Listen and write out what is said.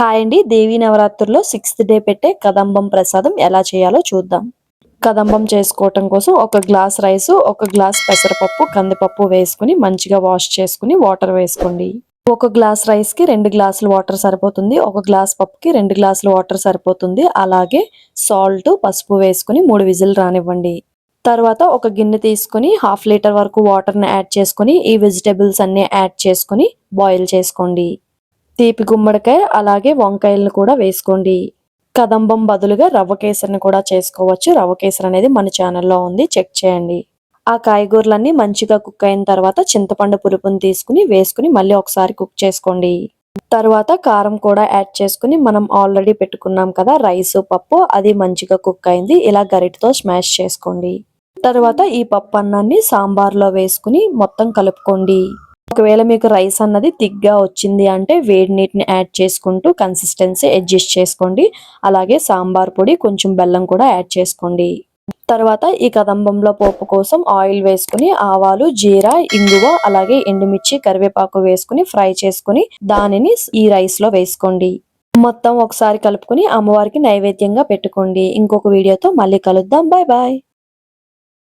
Hi అండి. దేవీ నవరాత్రుల్లో sixth day పెట్టే కదంబం ప్రసాదం ఎలా చేయాలో చూద్దాం. కదంబం చేసుకోవటం కోసం ఒక గ్లాస్ రైస్ ఒక గ్లాస్ పెసరపప్పు కందిపప్పు వేసుకుని మంచిగా వాష్ చేసుకుని వాటర్ వేసుకోండి. ఒక గ్లాస్ రైస్కి రెండు గ్లాసులు వాటర్ సరిపోతుంది. ఒక గ్లాస్ పప్పుకి రెండు గ్లాసులు వాటర్ సరిపోతుంది. అలాగే సాల్ట్ పసుపు వేసుకుని మూడు విజిల్ రానివ్వండి. తర్వాత ఒక గిన్నె తీసుకుని హాఫ్ లీటర్ వరకు వాటర్ని యాడ్ చేసుకుని ఈ వెజిటేబుల్స్ అన్నీ యాడ్ చేసుకుని బాయిల్ చేసుకోండి. తీపి గుమ్మడికాయ అలాగే వంకాయలను కూడా వేసుకోండి. కదంబం బదులుగా రవ్వ కేసరిని కూడా చేసుకోవచ్చు. రవ్వ కేసరి అనేది మన ఛానల్లో ఉంది. చెక్ చేయండి. ఆ కాయగూరలన్నీ మంచిగా కుక్ అయిన తర్వాత చింతపండు పులుపుని తీసుకుని వేసుకుని మళ్ళీ ఒకసారి కుక్ చేసుకోండి. తర్వాత కారం కూడా యాడ్ చేసుకుని మనం ఆల్రెడీ పెట్టుకున్నాం కదా రైస్ పప్పు అది మంచిగా కుక్ అయింది. ఇలా గరిటతో స్మాష్ చేసుకోండి. తర్వాత ఈ పప్పు అన్నాన్ని సాంబార్లో వేసుకుని మొత్తం కలుపుకోండి. ఒకవేళ మీకు రైస్ అన్నది థిక్గా వచ్చింది అంటే వేడి నీటిని యాడ్ చేసుకుంటూ కన్సిస్టెన్సీ అడ్జస్ట్ చేసుకోండి. అలాగే సాంబార్ పొడి కొంచెం బెల్లం కూడా యాడ్ చేసుకోండి. తర్వాత ఈ కదంబంలో పోపు కోసం ఆయిల్ వేసుకుని ఆవాలు జీరా ఇంగువ అలాగే ఎండుమిర్చి కరివేపాకు వేసుకుని ఫ్రై చేసుకుని దానిని ఈ రైస్లో వేసుకోండి. మొత్తం ఒకసారి కలుపుకుని అమ్మవారికి నైవేద్యంగా పెట్టుకోండి. ఇంకొక వీడియోతో మళ్ళీ కలుద్దాం. Bye bye.